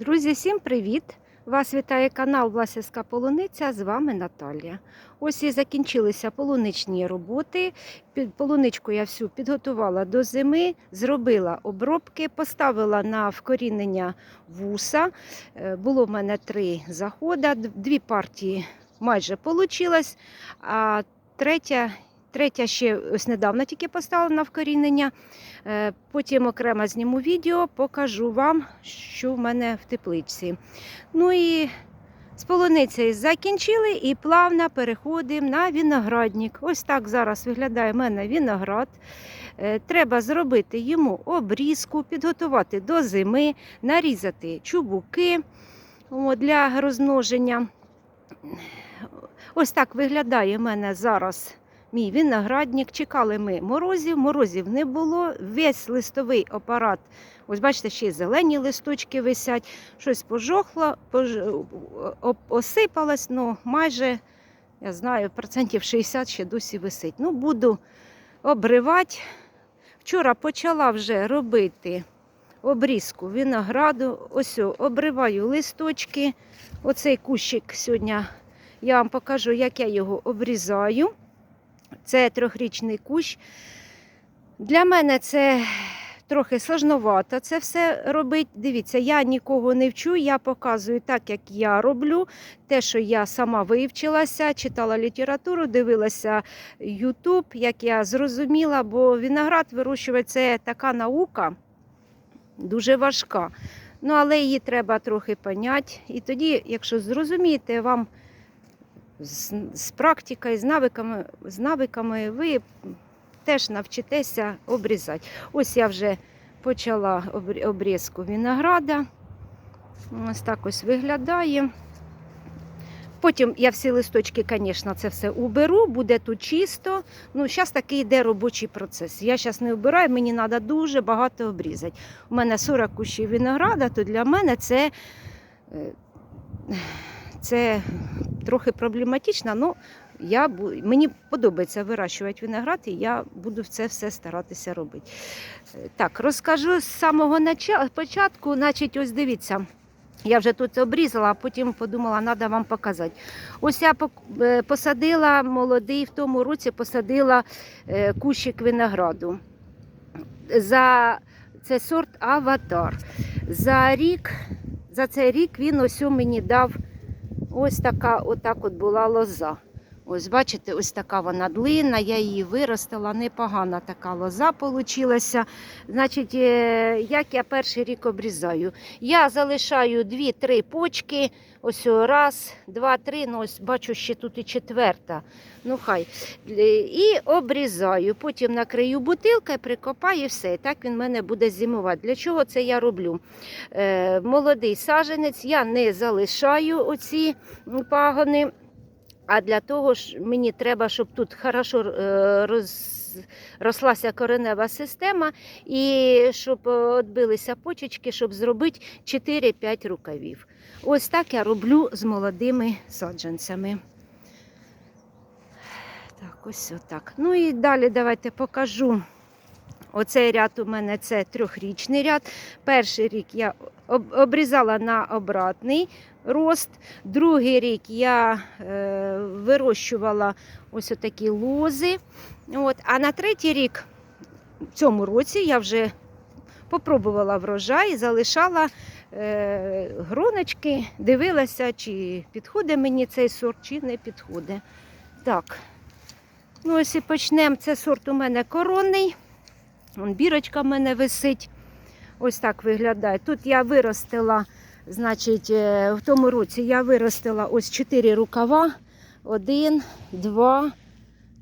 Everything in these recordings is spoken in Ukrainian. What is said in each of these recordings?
Друзі, всім привіт! Вас вітає канал Власівська Полуниця. З вами Наталія. Ось і закінчилися полуничні роботи. Полуничку я всю підготувала до зими, зробила обробки, поставила на вкорінення вуса. Е, Було в мене три заходи, дві партії майже вийшло, а третя. Третя ще ось недавно тільки поставила на вкорінення. Е, Потім окремо зніму відео, покажу вам, що в мене в тепличці. Ну і з полуницею закінчили і плавно переходимо на виноградник. Ось так зараз виглядає в мене виноград. Е, Треба зробити йому обрізку, підготувати до зими, нарізати чубуки для розмноження. Ось так виглядає в мене зараз мій виноградник. Чекали ми морозів, морозів не було. Весь листовий апарат, ось бачите, ще й зелені листочки висять, щось пожохло, пож... осипалось, ну майже, я знаю, процентів 60 ще досі висить. Ну, буду обривати. Вчора почала вже робити обрізку винограду. Ось обриваю листочки. Оцей кущик сьогодні я вам покажу, як я його обрізаю. Це трьохрічний кущ. Для мене це трохи сложновато це все робити. Дивіться, я нікого не вчу, я показую так, як я роблю. Те, що я сама вивчилася, читала літературу, дивилася YouTube, як я зрозуміла, бо виноград вирощувати це така наука дуже важка. Ну, але її треба трохи поняти. І тоді, якщо зрозумієте, вам з, з практикою, з навиками, з навиками ви теж навчитеся обрізати. Ось я вже почала обрізку винограда. Ось так ось виглядає. Потім я всі листочки, звісно, це все уберу, буде тут чисто. Ну, зараз такий йде робочий процес. Я зараз не вбираю, мені треба дуже багато обрізати. У мене 40 кущів винограда, то для мене це, е, це трохи проблематично, але я, мені подобається вирощувати виноград, і я буду це все старатися робити. Е, Так, розкажу з самого початку, значить, ось дивіться. Я вже тут обрізала, а потім подумала, треба вам показати. Ось я е, посадила молодий, в тому році посадила е, кущик винограду. За це сорт Аватар. За рік, за цей рік він ось мені дав ось така, отак от була лоза. Ось бачите, ось така вона длинна, я її виростила, непогана така лоза получилася. Значить, е, як я перший рік обрізаю? Я залишаю 2-3 почки. Ось раз, два, три. Ну, ось бачу, ще тут і четверта. Ну хай. Е, І обрізаю. Потім накрию бутилкою, прикопаю все. І так він в мене буде зимувати. Для чого це я роблю? Е, молодий саженець я не залишаю оці пагони. А для того ж мені треба, щоб тут хорошо розрослася роз, рослася коренева система і щоб е, відбилися почечки, щоб зробити 4-5 рукавів. Ось так я роблю з молодими саджанцями. Так, ось отак. Ну і далі давайте покажу. Оцей ряд у мене це трьохрічний ряд. Перший рік я обрізала на обратний рост. Другий рік я е, вирощувала ось такі лози. От. А на третій рік, в цьому році, я вже попробувала врожай, залишала е, гроночки, дивилася, чи підходить мені цей сорт, чи не підходить. Так. Ну, ось і почнемо. Це сорт у мене коронний. Вон бірочка в мене висить. Ось так виглядає. Тут я виростила, значить, е, в тому році я виростила ось 4 рукава. Один, два,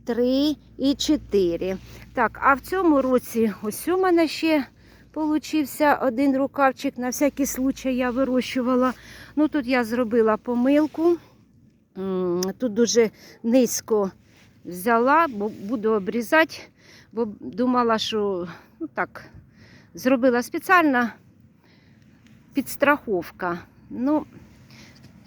три і чотири. Так, а в цьому році ось у мене ще получився один рукавчик. На всякий случай я вирощувала. Ну тут я зробила помилку. Тут дуже низько взяла, бо буду обрізати, бо думала, що ну так, зробила спеціальна підстраховка. Ну,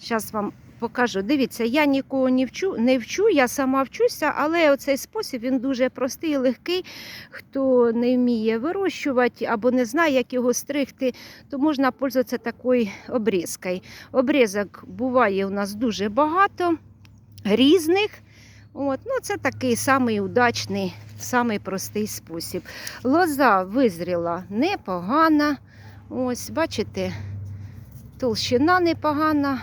зараз вам покажу. Дивіться, я нікого не вчу, не вчу, я сама вчуся, але оцей спосіб він дуже простий і легкий. Хто не вміє вирощувати або не знає, як його стригти, то можна пользуватися такою обрізкою. Обрізок буває у нас дуже багато різних. От, ну, це такий самий удачний, самий простий спосіб. Лоза визріла непогана. Ось, бачите, толщина непогана,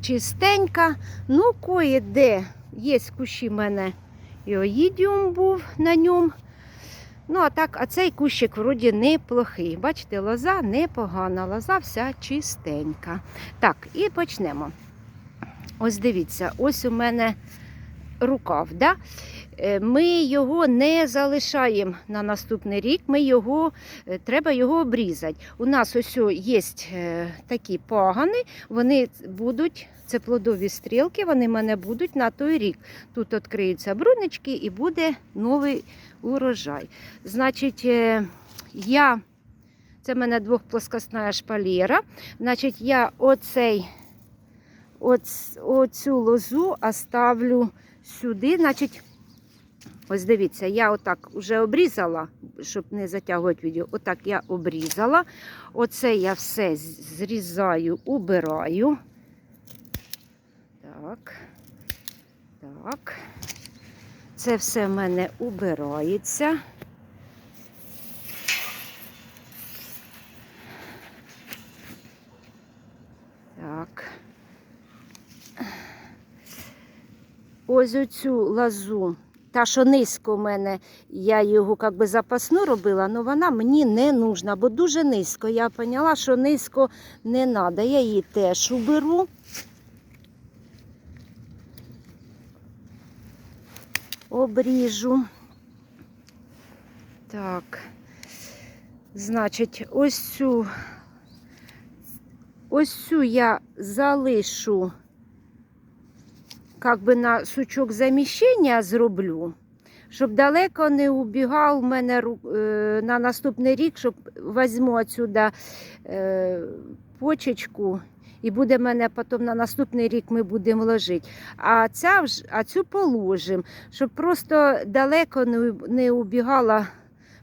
чистенька. Ну, кое-де є кущі в мене і оїдіум був на ньому. Ну, а так, а цей кущик вроді неплохий. Бачите, лоза непогана, лоза вся чистенька. Так, і почнемо. Ось дивіться, ось у мене рукав. Да? Е, Ми його не залишаємо на наступний рік, ми його, е, треба його обрізати. У нас ось є е, такі пагани, вони будуть, це плодові стрілки, вони в мене будуть на той рік. Тут відкриються брунички і буде новий урожай. Значить, я, це в мене двохплоскосна шпалера. Значить, я оцей, оц, оцю лозу оставлю сюди. Значить, ось дивіться, я отак вже обрізала, щоб не затягувати відео. Отак я обрізала. Оце я все зрізаю, убираю. Так. Так. Це все в мене убирається. Так. Ось оцю лазу, та, що низько в мене, я його як би запасну робила, але вона мені не нужна, бо дуже низько. Я поняла, що низько не треба. Я її теж уберу. Обріжу. Так. Значить, ось цю, ось цю я залишу как би на сучок заміщення зроблю, щоб далеко не убігав в мене е, на наступний рік, щоб візьму отсюда е, почечку. І буде мене потім на наступний рік ми будемо ложити. А, ця а цю положимо, щоб просто далеко не убігала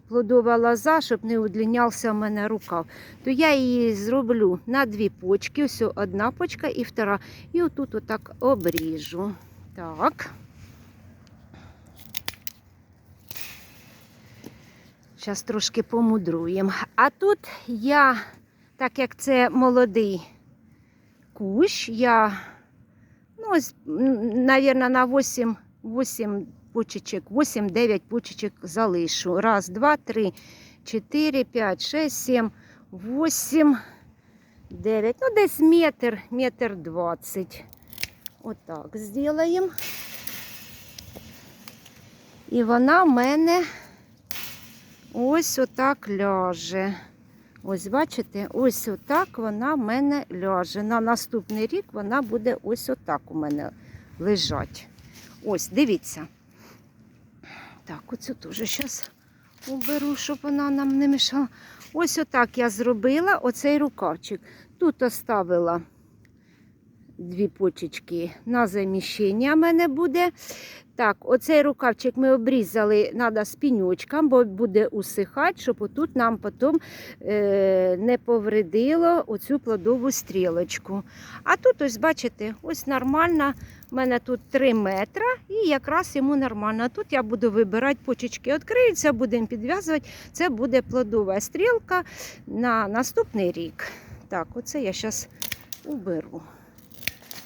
плодова лоза, щоб не удлінявся в мене рукав. То я її зроблю на дві почки. Ось одна почка і втора. І отут отак обріжу. Так. Зараз трошки помудруємо. А тут я, так як це молодий кущ, я, ну, ось, мабуть, на 8, 8 почечок, 8-9 почечок залишу. Раз, два, три, чотири, п'ять, шесть, сім, восім, дев'ять. Ну, десь метр, метр двадцять. Отак зробимо. І вона в мене ось отак ляже. Ось, бачите, ось отак вона в мене ляже. На наступний рік вона буде ось отак у мене лежать. Ось, дивіться. Так, оцю теж зараз уберу, щоб вона нам не мішала. Ось отак я зробила оцей рукавчик. Тут оставила дві почечки на заміщення в мене буде. Так, оцей рукавчик ми обрізали, треба з піньочком, бо буде усихати, щоб отут нам потім е, не повредило оцю плодову стрілочку. А тут, ось бачите, ось нормально. У мене тут 3 метри і якраз йому нормально. Тут я буду вибирати почечки, відкриються, будемо підв'язувати. Це буде плодова стрілка на наступний рік. Так, оце я зараз уберу,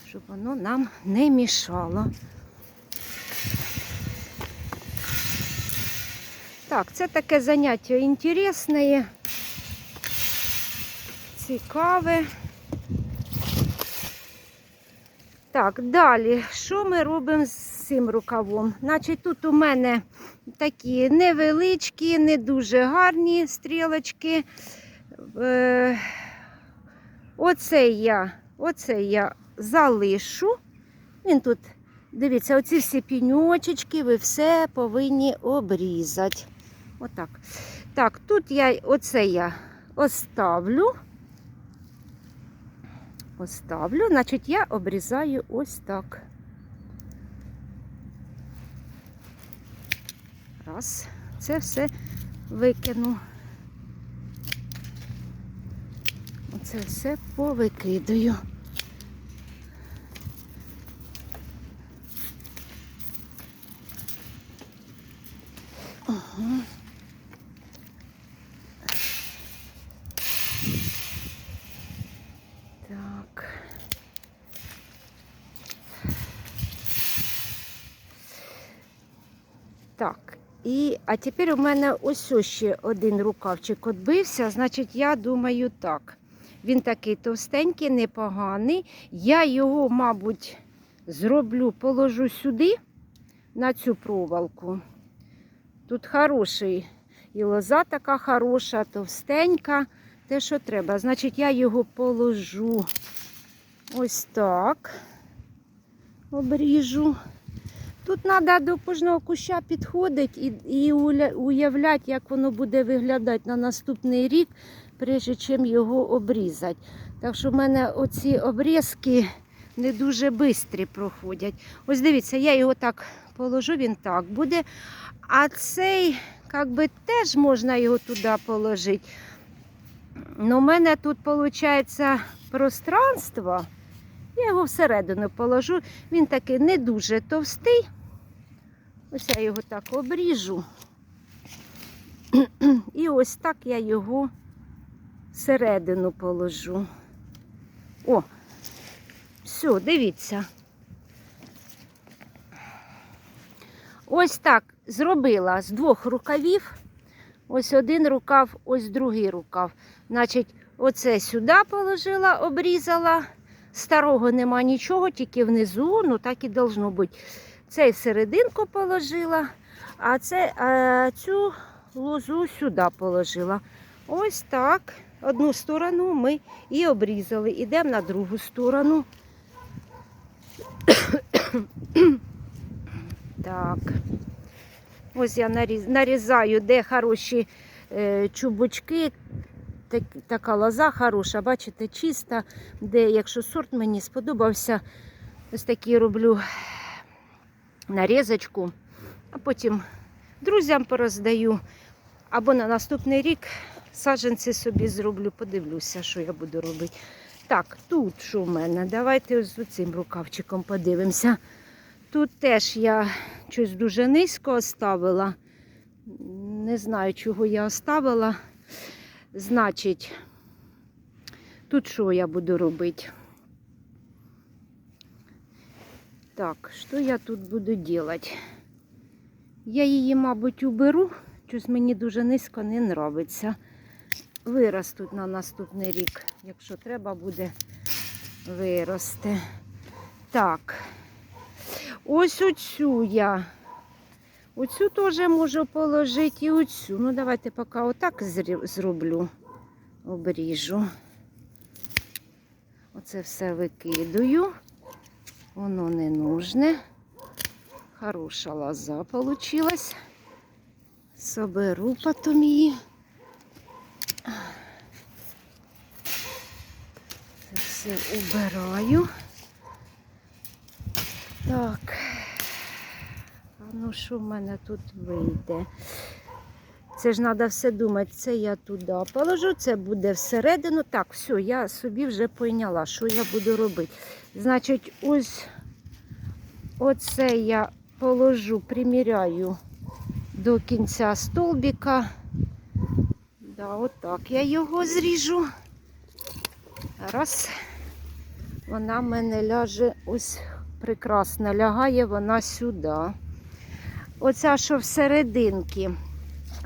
щоб воно нам не мішало. Так, це таке заняття інтересне, цікаве. Так, далі, що ми робимо з цим рукавом? Значить, тут у мене такі невеличкі, не дуже гарні стрілочки. Е, оце я, оце я залишу. Він тут, дивіться, оці всі піньочечки, ви все повинні обрізати. Отак. Так, тут я оце я оставлю. Поставлю. Значить, я обрізаю ось так. Раз. Це все викину. Оце все повикидаю. Ага. Так. Так. І, а тепер у мене ось ще один рукавчик відбився. Значить, я думаю так. Він такий товстенький, непоганий. Я його, мабуть, зроблю, положу сюди, на цю проволоку. Тут хороший і лоза така хороша, товстенька. Те, що треба. Значить, я його положу ось так. Обріжу. Тут треба до кожного куща підходити і, і уявляти, як воно буде виглядати на наступний рік, прежде чим його обрізати. Так що в мене оці обрізки не дуже швидко проходять. Ось дивіться, я його так положу, він так буде. А цей, як би, теж можна його туди положити. Ну, у мене тут виходить пространство. Я його всередину положу. Він такий не дуже товстий. Ось я його так обріжу. І ось так я його всередину положу. О, все, дивіться. Ось так зробила з двох рукавів. Ось один рукав, ось другий рукав. Значить, оце сюди положила, обрізала. Старого нема нічого, тільки внизу, ну так і должно бути. Цей серединку положила, а це, а цю лозу сюди положила. Ось так. Одну сторону ми і обрізали. Ідемо на другу сторону. так. Ось я нарізаю, де хороші е, чубочки. Так, така лоза хороша, бачите, чиста, де, якщо сорт мені сподобався, ось такі роблю нарізочку, а потім друзям пороздаю. Або на наступний рік саджанці собі зроблю, подивлюся, що я буду робити. Так, тут що в мене? Давайте з цим рукавчиком подивимося. Тут теж я щось дуже низько оставила. Не знаю, чого я оставила. Значить, тут що я буду робити? Так, що я тут буду робити? Я її, мабуть, уберу. Щось мені дуже низько не нравиться. Виростуть на наступний рік. Якщо треба буде вирости. Так. Ось оцю я. Оцю теж можу положити і оцю. Ну, давайте поки отак зроблю. Обріжу. Оце все викидаю. Воно не нужне. Хороша лоза получилась. Соберу потім її. Це все убираю. Так. Ну що в мене тут вийде? Це ж треба все думати. Це я туди положу, це буде всередину. Так, все, я собі вже пойняла, що я буду робити. Значить, ось оце я положу, приміряю до кінця столбика. Да, отак я його зріжу. Раз. Вона в мене ляже ось прекрасно лягає вона сюди. Оця, що всерединки,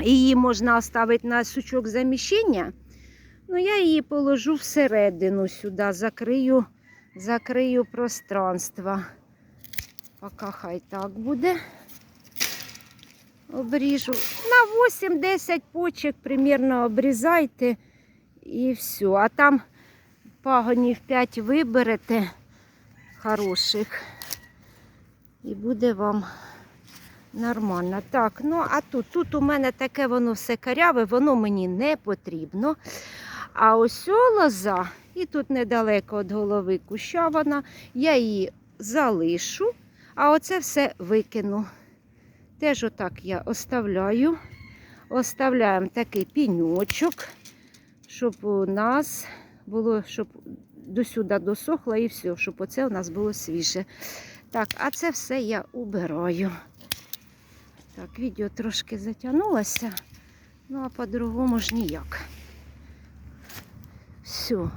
її можна оставити на сучок заміщення. Ну, я її положу всередину сюди, закрию, закрию пространство. Поки хай так буде. Обріжу. На 8-10 почек примірно обрізайте і все. А там пагонів 5 виберете хороших. І буде вам нормально. Так, ну а тут, тут у мене таке воно все каряве, воно мені не потрібно. А ось лоза, і тут недалеко від голови куща вона, я її залишу, а оце все викину. Теж отак я оставляю. Оставляємо такий піньочок, щоб у нас було, щоб до сюди досохло і все, щоб оце у нас було свіже. Так, а це все я убираю. Так, відео трошки затягнулося, ну а по-другому ж ніяк. Все.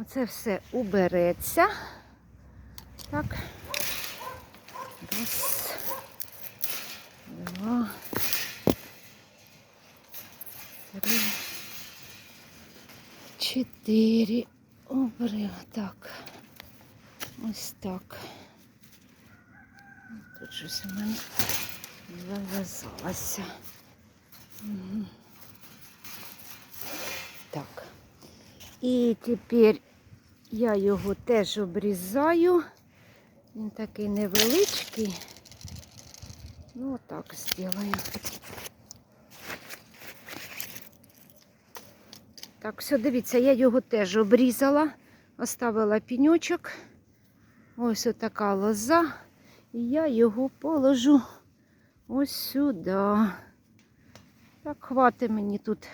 Оце все убереться. Так. Раз. Два. Три. Чотири. Обри. Так. Ось так. Тут щось у мене зав'язалося. Так. І тепер я його теж обрізаю. Він такий невеличкий. Ну, отак зроблю. Так, все, дивіться, я його теж обрізала, оставила піньочок. Ось отака лоза. І я його положу ось сюди. Так, хватить мені тут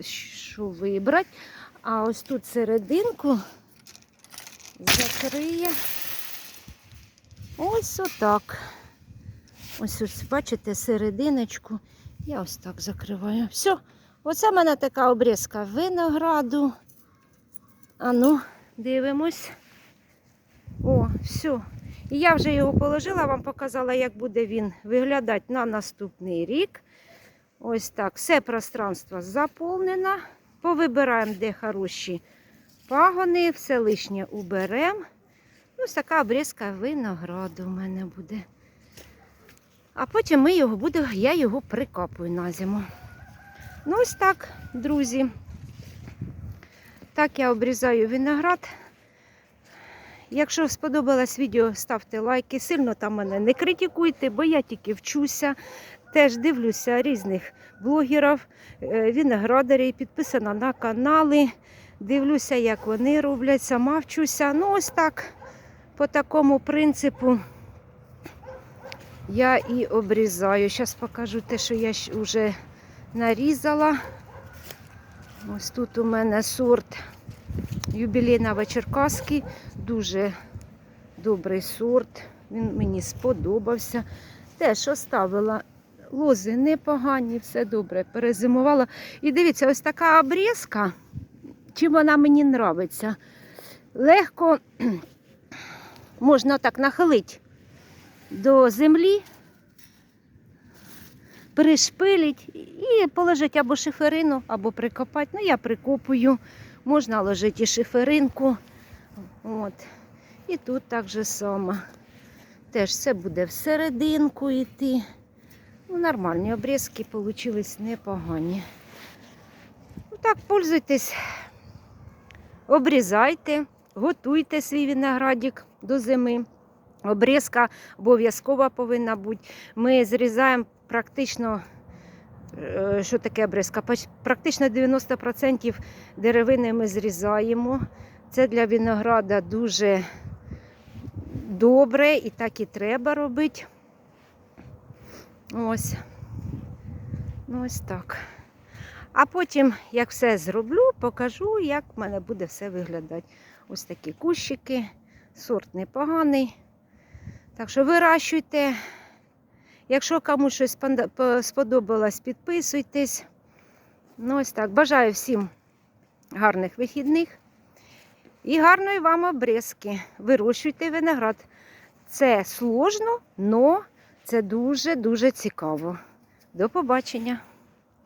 що вибрати. А ось тут серединку закриє. Ось отак. Ось ось, бачите, серединочку. Я ось так закриваю. Все. Оце в мене така обрізка винограду. А ну, дивимось. О, все. Я вже його положила, вам показала, як буде він виглядати на наступний рік. Ось так. Все пространство заповнено. Повибираємо, де хороші пагони, все лишнє уберемо. Ось така обрізка винограду в мене буде. А потім ми його буде, я його прикопую на зиму. Ну, ось так, друзі. Так я обрізаю виноград. Якщо сподобалось відео, ставте лайки. Сильно там мене не критикуйте, бо я тільки вчуся. Теж дивлюся різних блогерів, е, виноградарів, підписана на канали. Дивлюся, як вони роблять, сама вчуся. Ну, ось так, по такому принципу я і обрізаю. Зараз покажу те, що я вже нарізала. Ось тут у мене сорт юбілейного Черкаський. Дуже добрий сорт. Він мені сподобався. Теж оставила лози непогані, все добре, перезимувала. І дивіться, ось така обрізка, чим вона мені подобається. Легко можна так нахилити до землі, пришпилить і положити або шиферину, або прикопати. Ну, я прикопую, можна ложити шиферинку. От. І тут так же само. Теж все буде всерединку йти. Ну, нормальні обрізки вийшли непогані. Ну, так, пользуйтесь, обрізайте, готуйте свій виноградик до зими. Обрізка обов'язково повинна бути. Ми зрізаємо практично, що таке обрізка? Пач- Практично 90% деревини ми зрізаємо. Це для винограда дуже добре і так і треба робити. Ось. Ну, ось так. А потім, як все зроблю, покажу, як в мене буде все виглядати. Ось такі кущики, сорт непоганий. Так що вирощуйте. Якщо комусь щось сподобалось, підписуйтесь. Ну, ось так. Бажаю всім гарних вихідних і гарної вам обрізки. Вирощуйте виноград. Це сложно, але це дуже-дуже цікаво. До побачення!